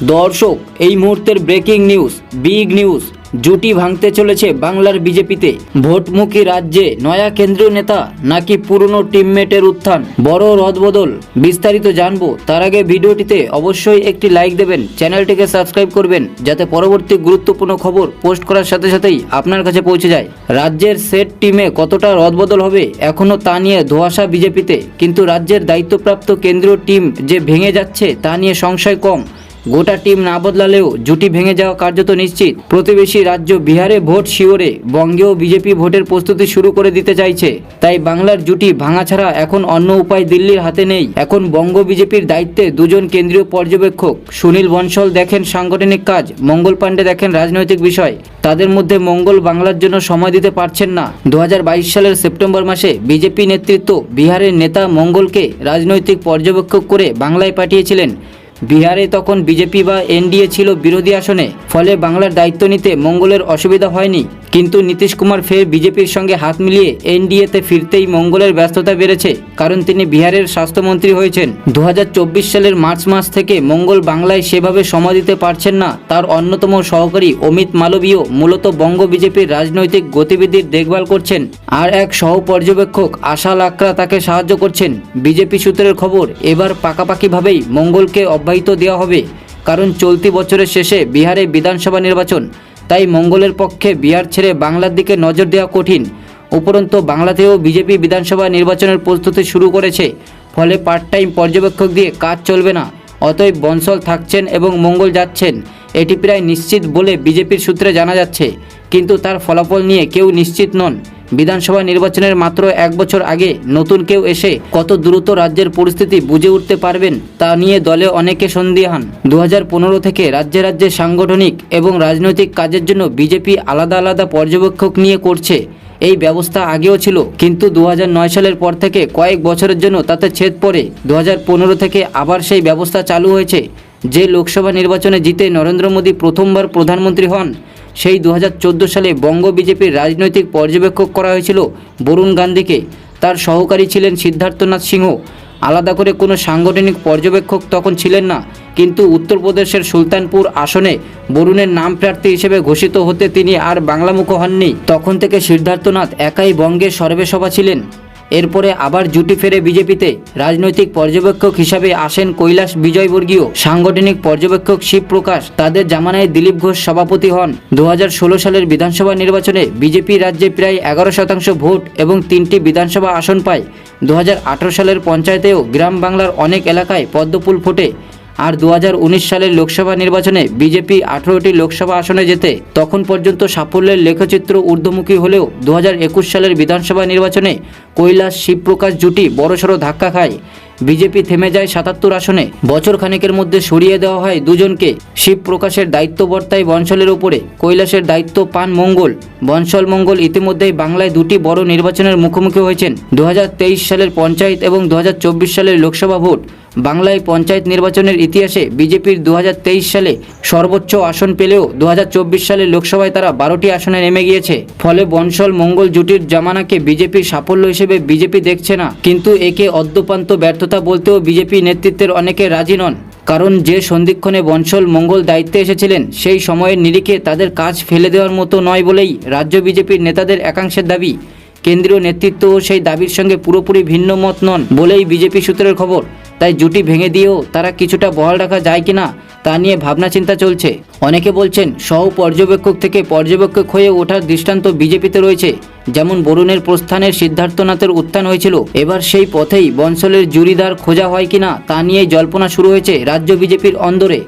দর্শক, এই মুহূর্তের ব্রেকিং নিউজ বিগ নিউজ জুটি ভাঙতে চলেছে বাংলার বিজেপিতে। ভোটমুখী রাজ্যে নয়া কেন্দ্রীয় নেতা নাকি পুরনো টিমমেটের উত্থান? বড় রদবদল, বিস্তারিত জানব। তার আগে ভিডিওটিতে অবশ্যই একটি লাইক দেবেন, চ্যানেলটিকে সাবস্ক্রাইব করবেন, যাতে পরবর্তী গুরুত্বপূর্ণ খবর পোস্ট করার সাথে সাথেই আপনার কাছে পৌঁছে যায়। রাজ্যের সেট টিমে কতটা রদবদল হবে এখনও তা নিয়ে ধোয়াশা বিজেপিতে। কিন্তু রাজ্যের দায়িত্বপ্রাপ্ত কেন্দ্রীয় টিম যে ভেঙে যাচ্ছে তা নিয়ে সংশয় কম। গোটা টিম না বদলালেও জুটি ভেঙে যাওয়া কার্যত নিশ্চিত। প্রতিবেশী রাজ্য বিহারে ভোট শিওরে, বঙ্গেও বিজেপি ভোটের প্রস্তুতি শুরু করে দিতে চাইছে। তাই বাংলার জুটি ভাঙা ছাড়া এখন অন্য উপায় দিল্লির হাতে নেই। এখন বঙ্গ বিজেপির দায়িত্বে দুজন কেন্দ্রীয় পর্যবেক্ষক। সুনীল বনশল দেখেন সাংগঠনিক কাজ, মঙ্গল পাণ্ডে দেখেন রাজনৈতিক বিষয়। তাদের মধ্যে মঙ্গল বাংলার জন্য সময় দিতে পারছেন না। দু হাজার বাইশ সালের সেপ্টেম্বর মাসে বিজেপি নেতৃত্ব বিহারের নেতা মঙ্গলকে রাজনৈতিক পর্যবেক্ষক করে বাংলায় পাঠিয়েছিলেন। বিহারে তখন বিজেপি বা এনডিএ ছিল বিরোধী আসনে, ফলে বাংলার দায়িত্ব নিতে মঙ্গলের অসুবিধা হয়নি। কিন্তু নীতিশ কুমার ফের বিজেপির সঙ্গে হাত মিলিয়ে এনডিএতে ফিরতেই মঙ্গলের ব্যস্ততা বেড়েছে, কারণ তিনি বিহারের স্বাস্থ্যমন্ত্রী হয়েছেন। দু হাজার চব্বিশ সালের মার্চ মাস থেকে মঙ্গল বাংলায় সেভাবে সময় দিতে পারছেন না, তার অন্যতম সহকারী অমিত মালবীয় মূলত বঙ্গ বিজেপির রাজনৈতিক গতিবিধির দেখভাল করছেন, আর এক সহ পর্যবেক্ষক আশা লাকরা তাকে সাহায্য করছেন। বিজেপি সূত্রের খবর, এবার পাকাপাকিভাবেই মঙ্গলকে অব্যাহত দেওয়া হবে, কারণ চলতি বছরের শেষে বিহারে বিধানসভা নির্বাচন। তাই মঙ্গলের পক্ষে বিহার ছেড়ে বাংলার দিকে নজর দেওয়া কঠিন। উপরন্তু বাংলাতেও বিজেপি বিধানসভা নির্বাচনের প্রস্তুতি শুরু করেছে। ফলে পার্ট টাইম পর্যবেক্ষক দিয়ে কাজ চলবে না। অতএব বনসল থাকছেন এবং মঙ্গল যাচ্ছেন। এটি প্রায় নিশ্চিত বলে বিজেপির সূত্রে জানা যাচ্ছে। কিন্তু তার ফলাফল নিয়ে কেউ নিশ্চিত নন। বিধানসভা নির্বাচনের মাত্র এক বছর আগে নতুন কেউ এসে কত দ্রুত রাজ্যের পরিস্থিতি বুঝে উঠতে পারবেন তা নিয়ে দলে অনেকে সন্দিহান। দু থেকে রাজ্যে রাজ্যে সাংগঠনিক এবং রাজনৈতিক কাজের জন্য বিজেপি আলাদা আলাদা পর্যবেক্ষক নিয়ে করছে। এই ব্যবস্থা আগেও ছিল, কিন্তু দু হাজার নয় সালের পর থেকে কয়েক বছরের জন্য তাতে ছেদ পড়ে। দু হাজার পনেরো থেকে আবার সেই ব্যবস্থা চালু হয়েছে, যে লোকসভা নির্বাচনে জিতে নরেন্দ্র মোদী প্রথমবার প্রধানমন্ত্রী হন। সেই দু হাজার চোদ্দ সালে বঙ্গ বিজেপির রাজনৈতিক পর্যবেক্ষক করা হয়েছিল বরুণ গান্ধীকে। তার সহকারী ছিলেন সিদ্ধার্থনাথ সিংহ। আলাদা করে কোনো সাংগঠনিক পর্যবেক্ষক তখন ছিলেন না, কিন্তু উত্তরপ্রদেশের সুলতানপুর আসনে বরুণের নাম প্রার্থী হিসেবে ঘোষিত হতে তিনি আর বাংলামুখ হননি। তখন থেকে সিদ্ধার্থনাথ একাই বঙ্গের সর্বেসভা ছিলেন। এরপরে আবার জুটি ফেরে বিজেপিতে রাজনৈতিক পর্যবেক্ষক হিসাবে আসেন কৈলাস বিজয়বর্গীয়। সাংগঠনিক পর্যবেক্ষক শিবপ্রকাশ, তাদের জামানায় দিলীপ ঘোষ সভাপতি হন। দু হাজার ষোলো সালের বিধানসভা নির্বাচনে বিজেপি রাজ্যে প্রায় এগারো শতাংশ ভোট এবং তিনটি বিধানসভা আসন পায়। দু হাজার আঠারো সালের পঞ্চায়েতেও গ্রাম বাংলার অনেক এলাকায় পদ্মফুল ফোটে। আর দু হাজার উনিশ সালের লোকসভা নির্বাচনে বিজেপি আঠেরোটি লোকসভা আসনে যেতে তখন পর্যন্ত সাফল্যের লেখচিত্র ঊর্ধ্বমুখী হলেও দু হাজার একুশ সালের বিধানসভা নির্বাচনে কৈলাস, শিবপ্রকাশ জুটি বড়সড় ধাক্কা খায়। বিজেপি থেমে যায় সাতাত্তর আসনে। বছর খানেকের মধ্যে সরিয়ে দেওয়া হয় দুজনকে। শিবপ্রকাশের দায়িত্ব বর্তায় বনশলের উপরে কৈলাসের দায়িত্ব পান মঙ্গল। বনশল মঙ্গল ইতিমধ্যেই বাংলায় দুটি বড় নির্বাচনের মুখোমুখি হয়েছেন। দু হাজার তেইশ সালের পঞ্চায়েত এবং দু হাজার চব্বিশ সালের লোকসভা ভোট। বাংলায় পঞ্চায়েত নির্বাচনের ইতিহাসে বিজেপির দু হাজার তেইশ সালে সর্বোচ্চ আসন পেলেও দু হাজার চব্বিশ সালের লোকসভায় তারা বারোটি আসনে নেমে গিয়েছে। ফলে বনশল মঙ্গল জুটির জামানাকে বিজেপির সাফল্য হিসেবে বিজেপি দেখছে না। কিন্তু একে অদ্যপান্ত ব্যর্থতা বলতেও বিজেপি নেতৃত্বের অনেকে রাজি নন। কারণ যে সন্ধিক্ষণে বনশল মঙ্গল দায়িত্বে এসেছিলেন, সেই সময়ের নিরিখে তাদের কাজ ফেলে দেওয়ার মতো নয় বলেই রাজ্য বিজেপির নেতাদের একাংশের দাবি। কেন্দ্রীয় নেতৃত্বও সেই দাবির সঙ্গে পুরোপুরি ভিন্ন মত নন বলেই বিজেপি সূত্রের খবর। তাই জুটি ভেঙে দিয়েও তারা কিছুটা বহাল রাখা যায় কিনা তা নিয়ে ভাবনা চিন্তা চলছে। অনেকে বলছেন সহ পর্যবেক্ষক থেকে পর্যবেক্ষক হয়ে ওঠার দৃষ্টান্ত বিজেপিতে রয়েছে, যেমন বরুণের প্রস্থানের সিদ্ধার্থনাথের উত্থান হয়েছিল। এবার সেই পথেই বনসলের জুরিদার খোঁজা হয় কিনা তা নিয়ে জল্পনা শুরু হয়েছে রাজ্য বিজেপির অন্দরে।